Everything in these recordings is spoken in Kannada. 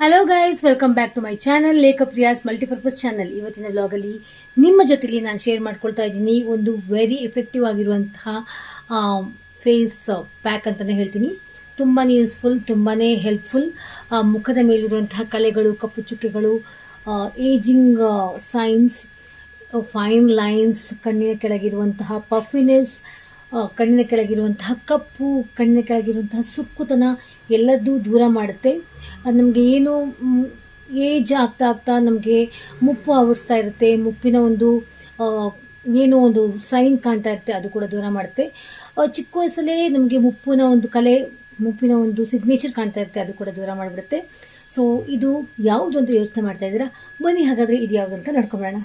Hello guys welcome back to my channel Lekha Priya's multipurpose channel ಇವತ್ತಿನ ವ್ಲಾಗಲ್ಲಿ ನಿಮ್ಮ ಜೊತೆಲಿ ನಾನು ಶೇರ್ ಮಾಡ್ಕೊಳ್ತಾ ಇದ್ದೀನಿ ಒಂದು ವೆರಿ ಎಫೆಕ್ಟಿವ್ ಆಗಿರುವಂತಹ ಫೇಸ್ ಪ್ಯಾಕ್ ಅಂತಲೇ ಹೇಳ್ತೀನಿ. ತುಂಬಾ ಯೂಸ್ಫುಲ್ ತುಂಬಾ ಹೆಲ್ಪ್ಫುಲ್ ಮುಖದ ಮೇಲಿರುವಂತಹ ಕಲೆಗಳು, ಕಪ್ಪು ಚುಕ್ಕೆಗಳು ಏಜಿಂಗ್ ಸೈನ್ಸ್ ಫೈನ್ ಲೈನ್ಸ್ ಕಣ್ಣಿನ ಕೆಳಗಿರುವಂತಹ ಪಫಿನೆಸ್ ಕಣ್ಣಿನ ಕೆಳಗಿರುವಂತಹ ಕಪ್ಪು, ಕಣ್ಣಿನ ಕೆಳಗಿರುವಂತಹ ಸುಕ್ಕುತನ ಎಲ್ಲದೂ ದೂರ ಮಾಡುತ್ತೆ. ನಮಗೆ ಏನು ಏಜ್ ಆಗ್ತಾ ಆಗ್ತಾ ನಮಗೆ ಮುಪ್ಪು ಆವರಿಸ್ತಾ ಇರುತ್ತೆ. ಮುಪ್ಪಿನ ಒಂದು ಏನೋ ಒಂದು ಸೈನ್ ಕಾಣ್ತಾ ಇರುತ್ತೆ, ಅದು ಕೂಡ ದೂರ ಮಾಡುತ್ತೆ. ಚಿಕ್ಕ ವಯಸ್ಸಲ್ಲೇ ನಮಗೆ ಮುಪ್ಪಿನ ಒಂದು ಕಲೆ, ಮುಪ್ಪಿನ ಒಂದು ಸಿಗ್ನೇಚರ್ ಕಾಣ್ತಾ ಇರುತ್ತೆ, ಅದು ಕೂಡ ದೂರ ಮಾಡಿಬಿಡುತ್ತೆ. ಸೊ ಇದು ಯಾವುದು ಅಂತ ಯೋಚನೆ ಮಾಡ್ತಾ ಇದ್ದೀರಾ? ಬನ್ನಿ, ಹಾಗಾದರೆ ಇದು ಯಾವುದು ಅಂತ ನೋಡ್ಕೊಂಬರೋಣ.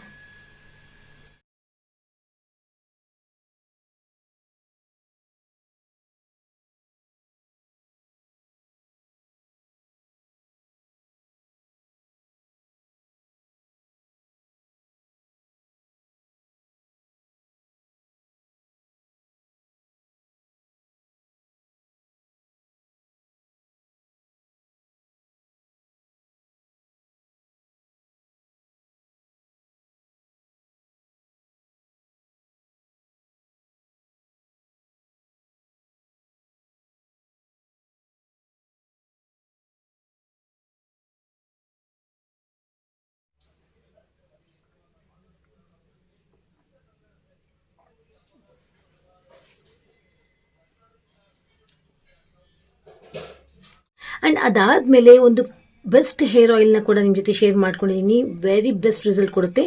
ಆ್ಯಂಡ್ ಅದಾದಮೇಲೆ ಒಂದು ಬೆಸ್ಟ್ ಹೇರ್ ಆಯಿಲ್ನ ಕೂಡ ನಿಮ್ಮ ಜೊತೆ ಶೇರ್ ಮಾಡ್ಕೊಂಡಿದ್ದೀನಿ ವೆರಿ ಬೆಸ್ಟ್ ರಿಸಲ್ಟ್ ಕೊಡುತ್ತೆ.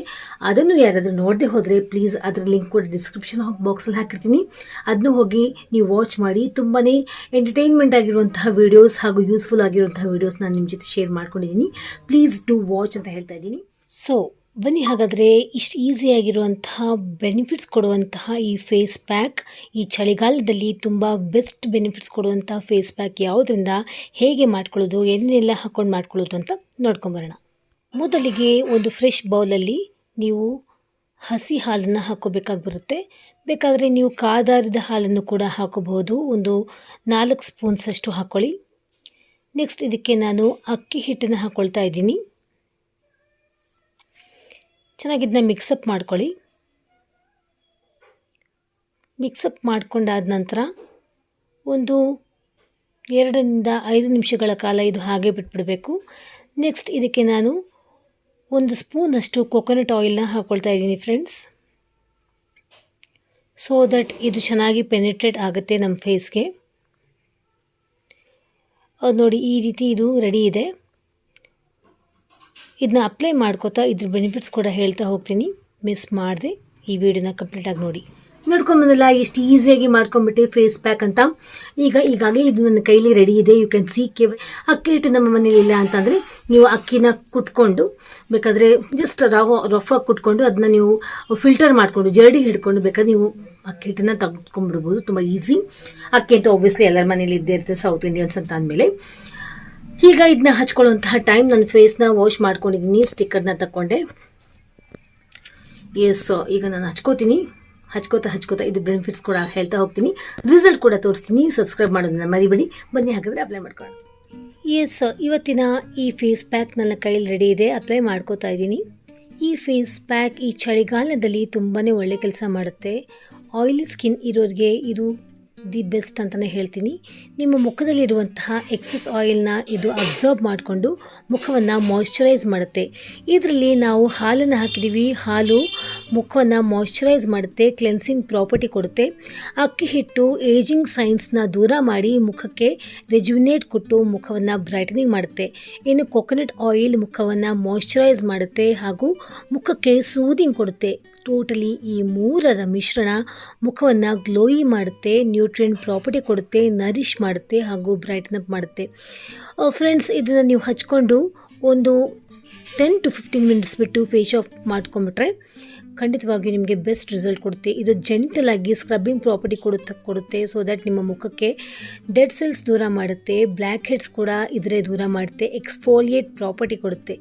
ಅದನ್ನು ಯಾರಾದರೂ ನೋಡದೆ ಹೋದರೆ ಪ್ಲೀಸ್ ಅದರ ಲಿಂಕ್ ಕೂಡ ಡಿಸ್ಕ್ರಿಪ್ಷನ್ ಬಾಕ್ಸಲ್ಲಿ ಹಾಕಿರ್ತೀನಿ. ಅದನ್ನು ಹೋಗಿ ನೀವು ವಾಚ್ ಮಾಡಿ. ತುಂಬಾ ಎಂಟರ್ಟೈನ್ಮೆಂಟ್ ಆಗಿರುವಂತಹ ವೀಡಿಯೋಸ್ ಹಾಗೂ ಯೂಸ್ಫುಲ್ ಆಗಿರುವಂತಹ ವೀಡಿಯೋಸ್ ನಾನು ನಿಮ್ಮ ಜೊತೆ ಶೇರ್ ಮಾಡ್ಕೊಂಡಿದ್ದೀನಿ ಪ್ಲೀಸ್ ಡೂ ವಾಚ್ ಅಂತ ಹೇಳ್ತಾ ಇದ್ದೀನಿ. ಸೊ ಬನ್ನಿ ಹಾಗಾದರೆ ಇಷ್ಟು ಈಸಿಯಾಗಿರುವಂತಹ ಬೆನಿಫಿಟ್ಸ್ ಕೊಡುವಂತಹ ಈ ಫೇಸ್ ಪ್ಯಾಕ್ ಈ ಚಳಿಗಾಲದಲ್ಲಿ ತುಂಬ ಬೆಸ್ಟ್ ಬೆನಿಫಿಟ್ಸ್ ಕೊಡುವಂತಹ ಫೇಸ್ ಪ್ಯಾಕ್ ಯಾವುದರಿಂದ ಹೇಗೆ ಮಾಡ್ಕೊಳ್ಳೋದು, ಏನೇನೆಲ್ಲ ಹಾಕ್ಕೊಂಡು ಮಾಡ್ಕೊಳ್ಳೋದು ಅಂತ ನೋಡ್ಕೊಂಬರೋಣ. ಮೊದಲಿಗೆ ಒಂದು ಫ್ರೆಶ್ ಬೌಲಲ್ಲಿ ನೀವು ಹಸಿ ಹಾಲನ್ನು ಹಾಕೋಬೇಕಾಗಿ ಬರುತ್ತೆ ಬೇಕಾದರೆ ನೀವು ಕಾದಾರಿದ ಹಾಲನ್ನು ಕೂಡ ಹಾಕೋಬಹುದು ಒಂದು ನಾಲ್ಕು ಸ್ಪೂನ್ಸಷ್ಟು ಹಾಕ್ಕೊಳ್ಳಿ. ನೆಕ್ಸ್ಟ್ ಇದಕ್ಕೆ ನಾನು ಅಕ್ಕಿ ಹಿಟ್ಟನ್ನು ಹಾಕ್ಕೊಳ್ತಾ ಇದ್ದೀನಿ. ಚೆನ್ನಾಗಿ ಇದನ್ನ ಮಿಕ್ಸಪ್ ಮಾಡ್ಕೊಳ್ಳಿ. ಮಿಕ್ಸಪ್ ಮಾಡಿಕೊಂಡಾದ ನಂತರ ಒಂದು ಎರಡರಿಂದ ಐದು ನಿಮಿಷಗಳ ಕಾಲ ಇದು ಹಾಗೆ ಬಿಟ್ಬಿಡಬೇಕು. ನೆಕ್ಸ್ಟ್ ಇದಕ್ಕೆ ನಾನು ಒಂದು ಸ್ಪೂನಷ್ಟು ಕೊಕೊನಟ್ ಆಯಿಲ್ನ ಹಾಕ್ಕೊಳ್ತಾ ಇದ್ದೀನಿ ಫ್ರೆಂಡ್ಸ್ ಸೊ ದಟ್ ಇದು ಚೆನ್ನಾಗಿ ಪೆನಿಟ್ರೇಟ್ ಆಗುತ್ತೆ ನಮ್ಮ ಫೇಸ್ಗೆ ಅದು ನೋಡಿ ಈ ರೀತಿ ಇದು ರೆಡಿ ಇದೆ. ಇದನ್ನ ಅಪ್ಲೈ ಮಾಡ್ಕೋತಾ ಇದ್ರ ಬೆನಿಫಿಟ್ಸ್ ಕೂಡ ಹೇಳ್ತಾ ಹೋಗ್ತೀನಿ. ಮಿಸ್ ಮಾಡಿದೆ. ಈ ವಿಡಿಯೋನ ಕಂಪ್ಲೀಟಾಗಿ ನೋಡಿ. ನೋಡ್ಕೊಂಬಂದಲ್ಲ, ಎಷ್ಟು ಈಸಿಯಾಗಿ ಮಾಡ್ಕೊಂಬಿಟ್ಟು ಫೇಸ್ ಪ್ಯಾಕ್ ಅಂತ. ಈಗ ಈಗಾಗಲೇ ಇದು ನನ್ನ ಕೈಲಿ ರೆಡಿ ಇದೆ. ಯು ಕ್ಯಾನ್ ಸಿ ಕೆ ಅಕ್ಕಿ ಹಿಟ್ಟು ನಮ್ಮ ಮನೇಲಿ ಇಲ್ಲ ಅಂತಂದರೆ ನೀವು ಅಕ್ಕಿನ ಕುಟ್ಕೊಂಡು, ಬೇಕಾದರೆ ಜಸ್ಟ್ ರಫ್ ರಫಾಗಿ ಕುಟ್ಕೊಂಡು ಅದನ್ನ ನೀವು ಫಿಲ್ಟರ್ ಮಾಡಿಕೊಂಡು, ಜರಡಿ ಹಿಡ್ಕೊಂಡು ಬೇಕಾದ್ರೆ ನೀವು ಅಕ್ಕಿ ಹಿಟ್ಟನ್ನು ತೆಗೆದುಕೊಂಡ್ಬಿಡ್ಬೋದು ತುಂಬ ಈಸಿ ಅಕ್ಕಿ ಅಂತ ಒಬ್ವಿಯಸ್ಲಿ ಎಲ್ಲರ ಮನೇಲಿ ಇದ್ದೇ ಇರುತ್ತೆ ಸೌತ್ ಇಂಡಿಯನ್ಸ್ ಅಂತ ಅಂದಮೇಲೆ. ಈಗ ಇದನ್ನ ಹಚ್ಕೊಳ್ಳುವಂತಹ ಟೈಮ್ ನನ್ನ ಫೇಸ್ನ ವಾಶ್ ಮಾಡ್ಕೊಂಡಿದ್ದೀನಿ ಸ್ಟಿಕ್ಕರ್ನ ತಗೊಂಡೆ ಎಸ್ ಈಗ ನಾನು ಹಚ್ಕೋತೀನಿ. ಹಚ್ಕೋತಾ ಹಚ್ಕೋತಾ ಇದು ಬೆನಿಫಿಟ್ಸ್ ಕೂಡ ಹೇಳ್ತಾ ಹೋಗ್ತೀನಿ. ರಿಸಲ್ಟ್ ಕೂಡ ತೋರಿಸ್ತೀನಿ. ಸಬ್ಸ್ಕ್ರೈಬ್ ಮಾಡೋದನ್ನ ಮರಿಬೇಡಿ. ಬನ್ನಿ, ಹಾಗಾದರೆ ಅಪ್ಲೈ ಮಾಡ್ಕೊಳ್ಳಿ ಎಸ್ ಇವತ್ತಿನ ಈ ಫೇಸ್ ಪ್ಯಾಕ್ ನನ್ನ ಕೈಯಲ್ಲಿ ರೆಡಿ ಇದೆ. ಅಪ್ಲೈ ಮಾಡ್ಕೋತಾ ಇದ್ದೀನಿ. ಈ ಫೇಸ್ ಪ್ಯಾಕ್ ಈ ಚಳಿಗಾಲದಲ್ಲಿ ತುಂಬಾ ಒಳ್ಳೆ ಕೆಲಸ ಮಾಡುತ್ತೆ. ಆಯಿಲಿ ಸ್ಕಿನ್ ಇರೋರಿಗೆ ಇದು ದಿ ಬೆಸ್ಟ್ ಅಂತಲೇ ಹೇಳ್ತೀನಿ. ನಿಮ್ಮ ಮುಖದಲ್ಲಿರುವಂತಹ ಎಕ್ಸಸ್ ಆಯಿಲ್ನ ಇದು ಅಬ್ಸರ್ವ್ ಮಾಡಿಕೊಂಡು ಮುಖವನ್ನು ಮಾಯ್ಶ್ಚರೈಸ್ ಮಾಡುತ್ತೆ. ಇದರಲ್ಲಿ ನಾವು ಹಾಲನ್ನು ಹಾಕಿದ್ದೀವಿ. ಹಾಲು ಮುಖವನ್ನು ಮಾಯಶ್ಚರೈಸ್ ಮಾಡುತ್ತೆ ಕ್ಲೆನ್ಸಿಂಗ್ ಪ್ರಾಪರ್ಟಿ ಕೊಡುತ್ತೆ. ಅಕ್ಕಿ ಹಿಟ್ಟು ಏಜಿಂಗ್ ಸೈನ್ಸ್ನ ದೂರ ಮಾಡಿ ಮುಖಕ್ಕೆ ರೆಜ್ಯುನೇಟ್ ಕೊಟ್ಟು ಮುಖವನ್ನು ಬ್ರೈಟನಿಂಗ್ ಮಾಡುತ್ತೆ. ಇನ್ನು ಕೊಕೊನಟ್ ಆಯಿಲ್ ಮುಖವನ್ನು ಮಾಯಶ್ಚರೈಸ್ ಮಾಡುತ್ತೆ ಹಾಗೂ ಮುಖಕ್ಕೆ ಸೂದಿಂಗ್ ಕೊಡುತ್ತೆ. ಟೋಟಲಿ ಈ ಮೂರರ ಮಿಶ್ರಣ ಮುಖವನ್ನು ಗ್ಲೋಯಿ ಮಾಡುತ್ತೆ ನ್ಯೂಟ್ರಿಯೆಂಟ್ ಪ್ರಾಪರ್ಟಿ ಕೊಡುತ್ತೆ ನರಿಷ್ ಮಾಡುತ್ತೆ ಹಾಗೂ ಬ್ರೈಟನ್ ಅಪ್ ಮಾಡುತ್ತೆ. ಫ್ರೆಂಡ್ಸ್ ಇದನ್ನು ನೀವು ಹಚ್ಕೊಂಡು ಒಂದು ಟೆನ್ ಟು ಫಿಫ್ಟೀನ್ ಮಿನಿಟ್ಸ್ ಬಿಟ್ಟು ಫೇಸ್ ಆಫ್ ಮಾಡ್ಕೊಂಬಿಟ್ರೆ ಖಂಡಿತವಾಗಿಯೂ ನಿಮಗೆ ಬೆಸ್ಟ್ ರಿಸಲ್ಟ್ ಕೊಡುತ್ತೆ. ಇದು ಜೆಂಟಲ್ ಆಗಿ ಸ್ಕ್ರಬ್ಬಿಂಗ್ ಪ್ರಾಪರ್ಟಿ ಕೊಡುತ್ತೆ ಕೊಡುತ್ತೆ. ಸೊ ದ್ಯಾಟ್ ನಿಮ್ಮ ಮುಖಕ್ಕೆ ಡೆಡ್ ಸೆಲ್ಸ್ ದೂರ ಮಾಡುತ್ತೆ. ಬ್ಲ್ಯಾಕ್ ಹೆಡ್ಸ್ ಕೂಡ ಇದರೇ ದೂರ ಮಾಡುತ್ತೆ. ಎಕ್ಸ್ಫೋಲಿಯೇಟ್ ಪ್ರಾಪರ್ಟಿ ಕೊಡುತ್ತೆ.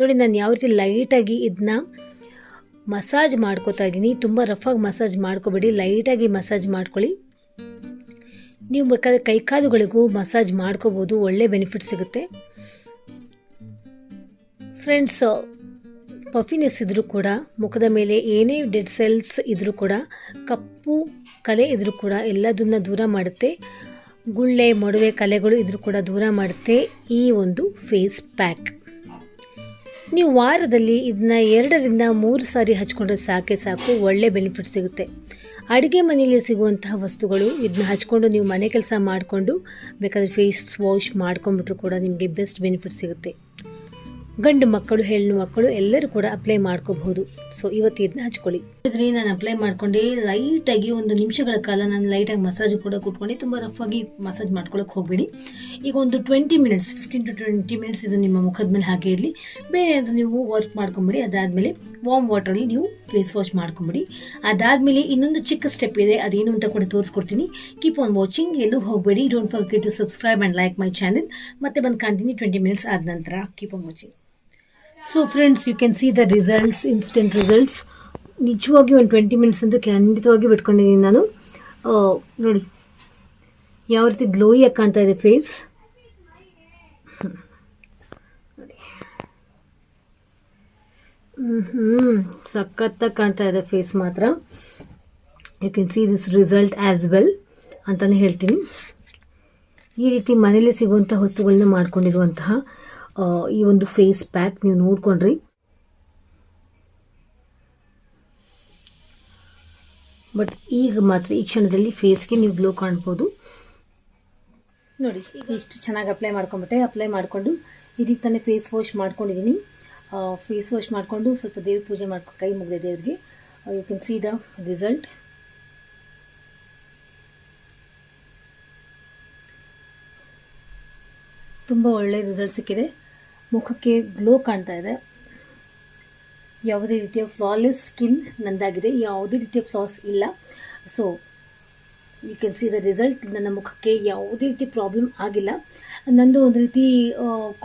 ನೋಡಿ, ನಾನು ಯಾವ ರೀತಿ ಲೈಟಾಗಿ ಇದನ್ನ ಮಸಾಜ್ ಮಾಡ್ಕೋತಾ ಇದ್ದೀನಿ. ತುಂಬ ರಫಾಗಿ ಮಸಾಜ್ ಮಾಡ್ಕೋಬೇಡಿ. ಲೈಟಾಗಿ ಮಸಾಜ್ ಮಾಡ್ಕೊಳ್ಳಿ. ನೀವು ಬೇಕಾದ್ರೆ ಕೈಕಾಲುಗಳಿಗೂ ಮಸಾಜ್ ಮಾಡ್ಕೋಬೋದು. ಒಳ್ಳೆ ಬೆನಿಫಿಟ್ ಸಿಗುತ್ತೆ. ಫ್ರೆಂಡ್ಸ್ ಪಫಿನೆಸ್ ಇದ್ದರೂ ಕೂಡ, ಮುಖದ ಮೇಲೆ ಏನೇ ಡೆಡ್ ಸೆಲ್ಸ್ ಇದ್ದರೂ ಕೂಡ, ಕಪ್ಪು ಕಲೆ ಇದ್ದರೂ ಕೂಡ ಎಲ್ಲದನ್ನ ದೂರ ಮಾಡುತ್ತೆ. ಗುಳ್ಳೆ, ಮೊಡವೆ ಕಲೆಗಳು ಇದ್ರೂ ಕೂಡ ದೂರ ಮಾಡುತ್ತೆ ಈ ಒಂದು ಫೇಸ್ ಪ್ಯಾಕ್ ನೀವು ವಾರದಲ್ಲಿ ಇದನ್ನ ಎರಡರಿಂದ ಮೂರು ಸಾರಿ ಹಚ್ಕೊಂಡ್ರೆ ಸಾಕೆ ಸಾಕು, ಒಳ್ಳೆ ಬೆನಿಫಿಟ್ ಸಿಗುತ್ತೆ. ಅಡುಗೆ ಮನೆಯಲ್ಲಿ ಸಿಗುವಂತಹ ವಸ್ತುಗಳು ಇದನ್ನ ಹಚ್ಕೊಂಡು ನೀವು ಮನೆ ಕೆಲಸ ಮಾಡಿಕೊಂಡು, ಬೇಕಾದರೆ ಫೇಸ್ ವಾಶ್ ಮಾಡ್ಕೊಂಡ್ಬಿಟ್ರು ಕೂಡ ನಿಮಗೆ ಬೆಸ್ಟ್ ಬೆನಿಫಿಟ್ ಸಿಗುತ್ತೆ. ಗಂಡು ಮಕ್ಕಳು, ಹೆಣ್ಣು ಮಕ್ಕಳು ಎಲ್ಲರೂ ಕೂಡ ಅಪ್ಲೈ ಮಾಡ್ಕೋಬಹುದು. ಸೊ ಇವತ್ತು ಇದನ್ನ ಹಚ್ಕೊಳ್ಳಿ. ನಾನು ಅಪ್ಲೈ ಮಾಡ್ಕೊಂಡು ಲೈಟಾಗಿ ಒಂದು ನಿಮಿಷಗಳ ಕಾಲ ನಾನು ಲೈಟಾಗಿ ಮಸಾಜ್ ಕೂಡ ಕೂತ್ಕೊಂಡು ತುಂಬ ರಫ್ ಆಗಿ ಮಸಾಜ್ ಮಾಡ್ಕೊಳಕ್ಕೆ ಹೋಗಬೇಡಿ. ಈಗ ಒಂದು twenty minutes fifteen to twenty minutes ಇದು ನಿಮ್ಮ ಮುಖದ ಮೇಲೆ ಹಾಗೆ ಇರಲಿ. ಬೇರೆ ಅದು ನೀವು ವರ್ಕ್ ಮಾಡ್ಕೊಂಬಿಡಿ. ಅದಾದಮೇಲೆ ವಾಮ್ ವಾಟರಲ್ಲಿ ನೀವು ಫೇಸ್ ವಾಶ್ ಮಾಡ್ಕೊಂಬಿಡಿ. ಅದಾದಮೇಲೆ ಇನ್ನೊಂದು ಚಿಕ್ಕ ಸ್ಟೆಪ್ ಇದೆ, ಅದೇನು ಅಂತ ಕೂಡ ತೋರಿಸ್ಕೊಡ್ತೀನಿ. ಕೀಪ್ ಆನ್ ವಾಚಿಂಗ್ ಎಲ್ಲೂ ಹೋಗಬೇಡಿ. Don't forget to subscribe and like my channel ಮತ್ತೆ ಬಂದು ಕಾಣ್ತೀನಿ ಟ್ವೆಂಟಿ ಮಿನಿಟ್ಸ್ ಆದ ನಂತರ. Keep on watching so friends you can see the results instant results ನಿಜವಾಗಿ ಒಂದು ಟ್ವೆಂಟಿ ಮಿನಿಟ್ಸ್ ಅಂತೂ ಖಂಡಿತವಾಗಿ ಬಿಟ್ಕೊಂಡಿದ್ದೀನಿ ನಾನು. ನೋಡಿ. ಯಾವ ರೀತಿ ಗ್ಲೋಯಿಯಾಗಿ ಕಾಣ್ತಾ ಇದೆ ಫೇಸ್. ಹ್ಞೂ ಸಖತ್ತಾಗಿ ಕಾಣ್ತಾ ಇದೆ ಫೇಸ್ ಮಾತ್ರ. You can see this result as well ಅಂತಲೇ ಹೇಳ್ತೀನಿ. ಈ ರೀತಿ ಮನೇಲಿ ಸಿಗುವಂಥ ವಸ್ತುಗಳನ್ನ ಮಾಡ್ಕೊಂಡಿರುವಂತಹ ಈ ಒಂದು ಫೇಸ್ ಪ್ಯಾಕ್ ನೀವು ನೋಡ್ಕೊಂಡ್ರಿ. ಬಟ್ ಈಗ ಮಾತ್ರ ಈ ಕ್ಷಣದಲ್ಲಿ ಫೇಸ್ಗೆ ನೀವು ಗ್ಲೋ ಕಾಣ್ಬೋದು. ನೋಡಿ, ಈಗ ಇಷ್ಟು ಚೆನ್ನಾಗಿ ಅಪ್ಲೈ ಮಾಡ್ಕೊಂಬಿಟ್ಟೆ. ಅಪ್ಲೈ ಮಾಡಿಕೊಂಡು ಇದೀಗ ತಾನೇ ಫೇಸ್ ವಾಶ್ ಮಾಡ್ಕೊಂಡಿದ್ದೀನಿ ಫೇಸ್ ವಾಶ್ ಮಾಡಿಕೊಂಡು ಸ್ವಲ್ಪ ದೇವ್ರ ಪೂಜೆ ಮಾಡ್ಕೊಂಡು ಕೈ ಮುಗಿದೆ ದೇವ್ರಿಗೆ. You can see the result ತುಂಬ ಒಳ್ಳೆ ರಿಸಲ್ಟ್ ಸಿಕ್ಕಿದೆ. ಮುಖಕ್ಕೆ ಗ್ಲೋ ಕಾಣ್ತಾ ಇದೆ. ಯಾವುದೇ ರೀತಿಯ ಫ್ಲಾಲೆಸ್ ಸ್ಕಿನ್ ನಂದಾಗಿದೆ. ಯಾವುದೇ ರೀತಿಯ ಫ್ಲಾಸ್ ಇಲ್ಲ. So you can see the result ನನ್ನ ಮುಖಕ್ಕೆ ಯಾವುದೇ ರೀತಿ ಪ್ರಾಬ್ಲಮ್ ಆಗಿಲ್ಲ. ನಂದು ಒಂದು ರೀತಿ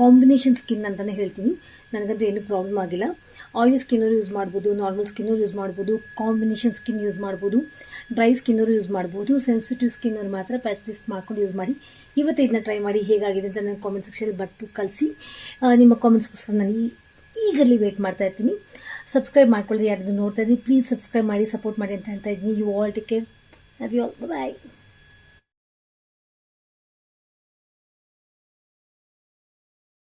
ಕಾಂಬಿನೇಷನ್ ಸ್ಕಿನ್ ಅಂತಲೇ ಹೇಳ್ತೀನಿ. ನನಗಂತೂ ಏನೂ ಪ್ರಾಬ್ಲಮ್ ಆಗಿಲ್ಲ. ಆಯಿಲಿ ಸ್ಕಿನ್ನವರು ಯೂಸ್ ಮಾಡ್ಬೋದು ನಾರ್ಮಲ್ ಸ್ಕಿನ್ನವರು ಯೂಸ್ ಮಾಡ್ಬೋದು ಕಾಂಬಿನೇಷನ್ ಸ್ಕಿನ್ ಯೂಸ್ ಮಾಡ್ಬೋದು. ಡ್ರೈ ಸ್ಕಿನ್ನವರು ಯೂಸ್ ಮಾಡ್ಬೋದು ಸೆನ್ಸಿಟಿವ್ ಸ್ಕಿನ್ನವ್ರು ಮಾತ್ರ ಪ್ಯಾಚ್ ಟೆಸ್ಟ್ ಮಾಡ್ಕೊಂಡು ಯೂಸ್ ಮಾಡಿ. ಇವತ್ತು ಇದನ್ನ ಟ್ರೈ ಮಾಡಿ ಹೇಗಾಗಿದೆ ಅಂತ ನನ್ನ ಕಾಮೆಂಟ್ ಸೆಕ್ಷನಲ್ಲಿ ಬರ್ತು ಕಳಿಸಿ. ನಿಮ್ಮ ಕಾಮೆಂಟ್ಸ್ಗೋಸ್ಕರ ನಾನು ಈ ಈಗಲ್ಲಿ ವೇಟ್ ಮಾಡ್ತಾ ಇರ್ತೀನಿ. ಸಬ್ಸ್ಕ್ರೈಬ್ ಮಾಡ್ಕೊಳ್ಳಿ ಯಾರಾದರೂ ನೋಡ್ತಾ ಇದ್ದೀನಿ ಪ್ಲೀಸ್ ಸಬ್ಸ್ಕ್ರೈಬ್ ಮಾಡಿ ಸಪೋರ್ಟ್ ಮಾಡಿ ಅಂತ ಹೇಳ್ತಾ ಇದ್ದೀನಿ. You all take care love you all bye